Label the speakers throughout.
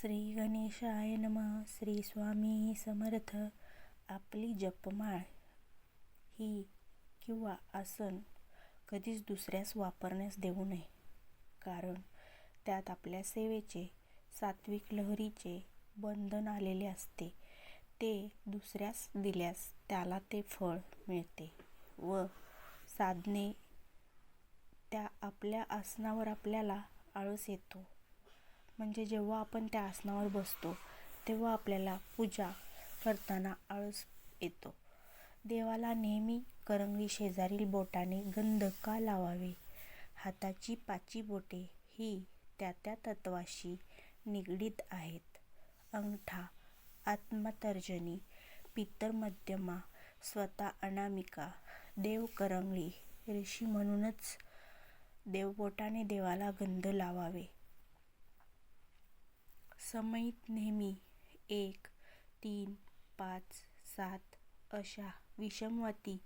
Speaker 1: श्री गणेशाय नम. श्री स्वामी समर्थ. आपली जपमाळ ही किंवा आसन कधीच दुसऱ्यास वापरण्यास देऊ नये. कारण त्यात आपल्या सेवेचे सात्विक लहरीचे बंधन आलेले असते. ते दुसऱ्यास दिल्यास त्याला ते फळ मिळते व साधने त्या आपल्या आसनावर आपल्याला आळस येतो. म्हणजे जेव्हा आपण त्या आसनावर बसतो तेव्हा आपल्याला पूजा करताना आळस येतो. देवाला नेहमी करंगळी शेजारील बोटाने गंध का लावावे? हाताची पाची बोटे ही त्या त्या तत्वाशी निगडीत आहेत. अंगठा आत्मतर्जनी पितर मध्यमा स्वतः अनामिका देव करंगळी ऋषी म्हणूनच देवबोटाने देवाला गंध लावावे. समईत नेहमी एक तीन पाच सात अशा विषमवती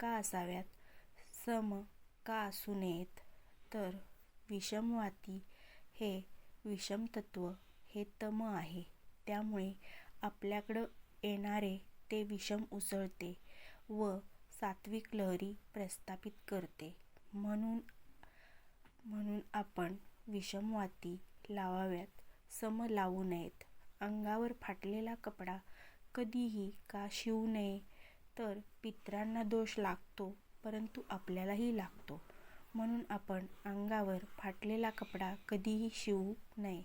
Speaker 1: का असाव्यात? सम का असू नयेत? तर विषमवाती हे विषमतत्व हे तम आहे. त्यामुळे आपल्याकडं येणारे ते विषम उसळते व सात्विक लहरी प्रस्थापित करते. म्हणून म्हणून आपण विषमवाती लावाव्यात. सम लावू नयेत. अंगावर फाटलेला कपडा कधीही का शिवू नये तर पितरांना दोष लागतो परंतु आपल्यालाही लागतो. म्हणून आपण अंगावर फाटलेला कपडा कधीही शिवू नये.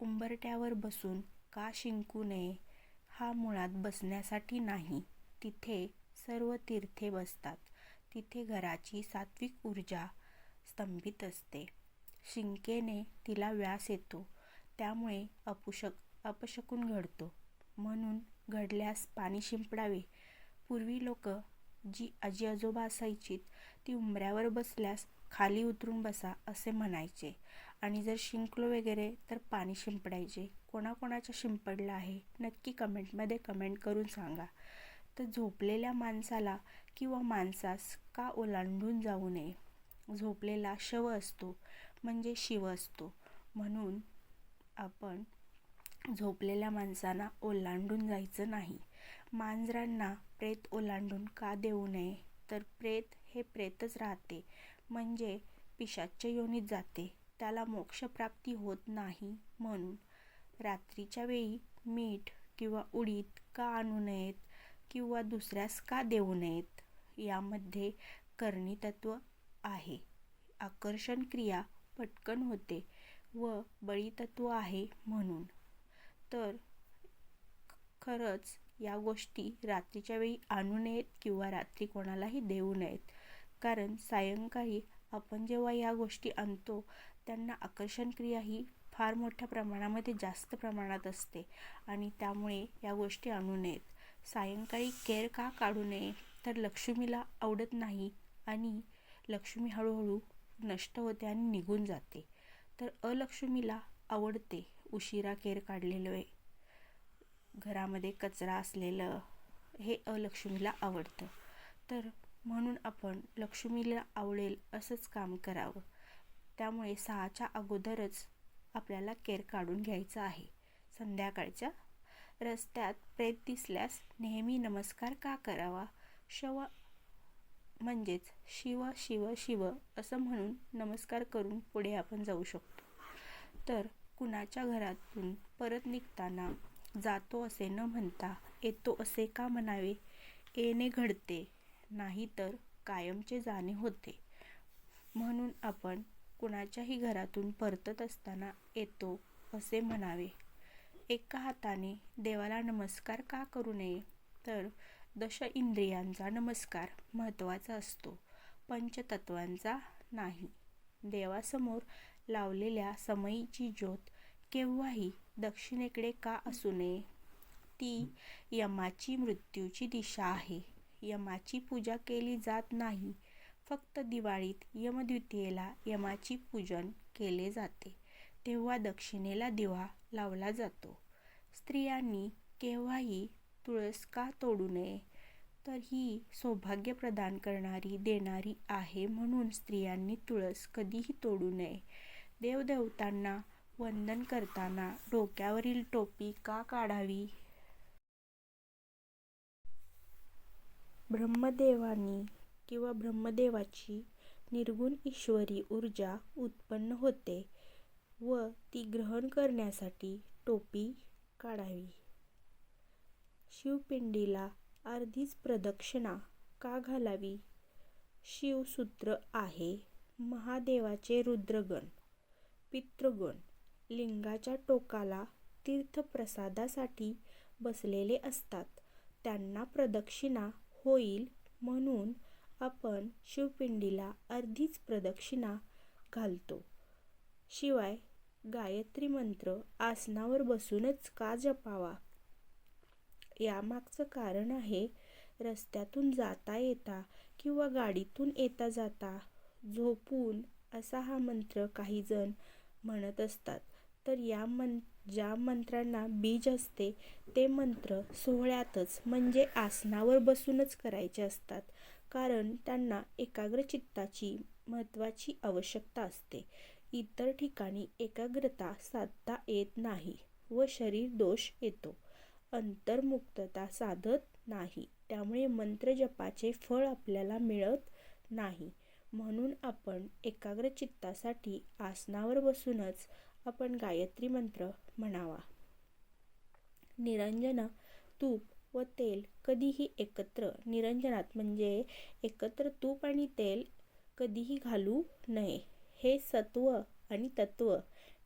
Speaker 1: उंबरट्यावर बसून का शिंकू नये हा मुळात बसण्यासाठी नाही. तिथे सर्व तीर्थे बसतात. तिथे घराची सात्विक ऊर्जा स्तंभित असते. शिंकेने तिला व्यास येतो. त्यामुळे अपुशक अपशकुन घडतो. म्हणून घडल्यास पाणी शिंपडावे. पूर्वी लोक जी आजी आजोबा असायची ती उंबऱ्यावर बसल्यास खाली उतरून बसा असे म्हणायचे. आणि जर शिंकलो वगैरे तर पाणी शिंपडायचे. कोणाकोणाच्या शिंपडलं आहे नक्की कमेंटमध्ये कमेंट करून सांगा. तर झोपलेल्या माणसाला किंवा माणसास का ओलांडून जाऊ नये? झोपलेला शव असतो म्हणजे शिव असतो. म्हणून आपण झोपलेल्या माणसांना ओलांडून जायचं नाही. मांजरांना प्रेत ओलांडून का देऊ नये? तर प्रेत हे प्रेतच राहते म्हणजे पिशाच्य योनीत जाते. त्याला मोक्षप्राप्ती होत नाही म्हणून रात्रीच्या वेळी मीठ किंवा उडीद का आणू नयेत किंवा दुसऱ्यास का देऊ नयेत यामध्ये करणीतत्व आहे. आकर्षण क्रिया पटकन होते. व बळीतत्व आहे म्हणून. तर खरंच या गोष्टी रात्रीच्या वेळी आणू नयेत किंवा रात्री कोणालाही देऊ नयेत. कारण सायंकाळी आपण जेव्हा या गोष्टी आणतो त्यांना आकर्षण क्रिया ही फार मोठ्या प्रमाणामध्ये जास्त प्रमाणात असते आणि त्यामुळे या गोष्टी आणू नयेत. सायंकाळी केर का काढू नये तर लक्ष्मीला आवडत नाही आणि लक्ष्मी हळूहळू नष्ट होते आणि निघून जाते. तर अलक्ष्मीला आवडते उशिरा केर काढलेलं आहे. घरामध्ये कचरा असलेलं हे अलक्ष्मीला आवडतं. तर म्हणून आपण लक्ष्मीला आवडेल असंच काम करावं. त्यामुळे सहाच्या अगोदरच आपल्याला केर काढून घ्यायचं आहे. संध्याकाळच्या रस्त्यात प्रेत दिसल्यास नेहमी नमस्कार का करावा? शव म्हणजेच शिव शिव शिव असं म्हणून नमस्कार करून पुढे आपण जाऊ शकतो. तर कुणाच्या घरातून परत निघताना जातो असे न म्हणता येतो असे का म्हणावे? येणे घडते नाही तर कायमचे जाणे होते. म्हणून आपण कुणाच्याही घरातून परतत असताना येतो असे म्हणावे. एका हाताने देवाला नमस्कार का करू नये? तर दश इंद्रियांचा नमस्कार महत्त्वाचा असतो. पंचतत्वांचा नाही. देवासमोर लावलेल्या समयीची ज्योत केव्हाही दक्षिणेकडे का असू नये? ती यमाची मृत्यूची दिशा आहे. यमाची पूजा केली जात नाही. फक्त दिवाळीत यमद्वितीयेला यमाची पूजन केले जाते. तेव्हा दक्षिणेला दिवा लावला जातो. स्त्रियांनी केव्हाही तुळस का तोडू नये. तर ही सौभाग्य प्रदान करणारी देणारी आहे म्हणून स्त्रियांनी तुळस कधीही तोडू नये. देवदेवतांना वंदन करताना डोक्यावरील टोपी का काढावी? ब्रह्मदेवानी किंवा ब्रह्मदेवाची निर्गुण ईश्वरी ऊर्जा उत्पन्न होते व ती ग्रहण करण्यासाठी टोपी काढावी. शिवपिंडीला अर्धीच प्रदक्षिणा का घालावी? शिवसूत्र आहे महादेवाचे रुद्रगण पितृगण. लिंगाच्या टोकाला तीर्थप्रसादासाठी बसलेले असतात. त्यांना प्रदक्षिणा होईल म्हणून आपण शिवपिंडीला अर्धीच प्रदक्षिणा घालतो. शिवाय गायत्री मंत्र आसनावर बसूनच का जपावा? यामागचं कारण आहे रस्त्यातून जाता येता किंवा गाडीतून येता जाता झोपून असा हा मंत्र काही जण म्हणत असतात. तर या मं ज्या मंत्रांना बीज असते ते मंत्र सोहळ्यातच म्हणजे आसनावर बसूनच करायचे असतात. कारण त्यांना एकाग्र चित्ताची महत्त्वाची आवश्यकता असते. इतर ठिकाणी एकाग्रता साधता येत नाही व शरीर दोष येतो. अंतर्मुक्तता साधत नाही. त्यामुळे मंत्रजपाचे फळ आपल्याला मिळत नाही. म्हणून आपण एकाग्र चित्तासाठी आसनावर बसूनच आपण गायत्री मंत्र म्हणावा. निरंजन तूप व तेल कधीही एकत्र निरंजनात म्हणजे एकत्र तूप आणि तेल कधीही घालू नये. हे सत्व आणि तत्व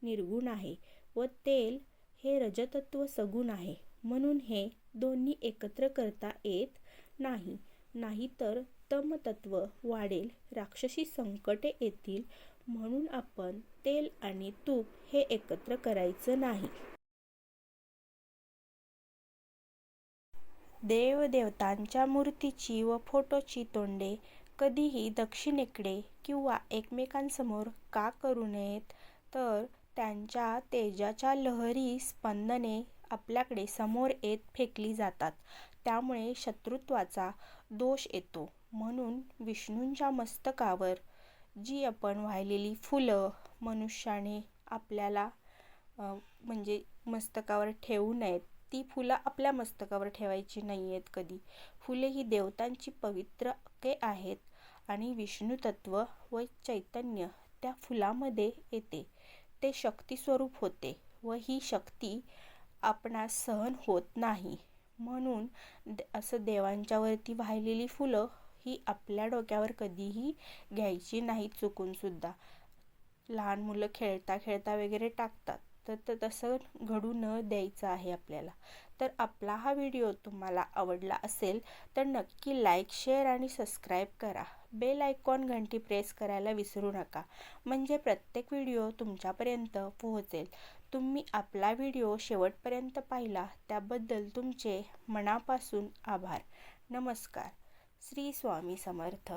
Speaker 1: निर्गुण आहे व तेल हे रजतत्व सगुण आहे. म्हणून हे दोन्ही एकत्र करता येत नाही. नाहीतर तमतत्व वाढेल राक्षसी संकटे येतील म्हणून आपण तेल आणि तूप हे एकत्र करायचं नाही. देवदेवतांच्या मूर्तीची व फोटोची तोंडे कधीही दक्षिणेकडे किंवा एकमेकांसमोर का करू नयेत? तर त्यांच्या तेजाच्या लहरी स्पंदने आपल्याकडे समोर येत फेकली जातात. त्यामुळे शत्रुत्वाचा दोष येतो. म्हणून विष्णूंच्या मस्तकावर जी आपण वाहिलेली फुलं मनुष्याने आपल्याला म्हणजे मस्तकावर ठेवू नयेत ती फुलं आपल्या मस्तकावर ठेवायची नाही आहेत कधी. फुले ही देवतांची पवित्रके आहेत आणि विष्णू तत्व व चैतन्य त्या फुलामध्ये येते. ते शक्तीस्वरूप होते व ही शक्ती आपणास सहन होत नाही. म्हणून असं देवांच्यावरती वाहिलेली फुलं ही आपल्या डोक्यावर कधीही घ्यायची नाही चुकूनसुद्धा लहान मुलं खेळता खेळता वगैरे टाकतात. तर तर तसं घडू न द्यायचं आहे आपल्याला. तर आपला हा व्हिडिओ तुम्हाला आवडला असेल तर नक्की लाईक शेअर आणि सबस्क्राईब करा. बेल आयकॉन घंटी प्रेस करायला विसरू नका. म्हणजे प्रत्येक व्हिडिओ तुमच्यापर्यंत पोहोचेल. तुम्ही आपला व्हिडिओ शेवटपर्यंत पाहिला त्याबद्दल तुमचे मनापासून आभार. नमस्कार. श्री स्वामी समर्थ.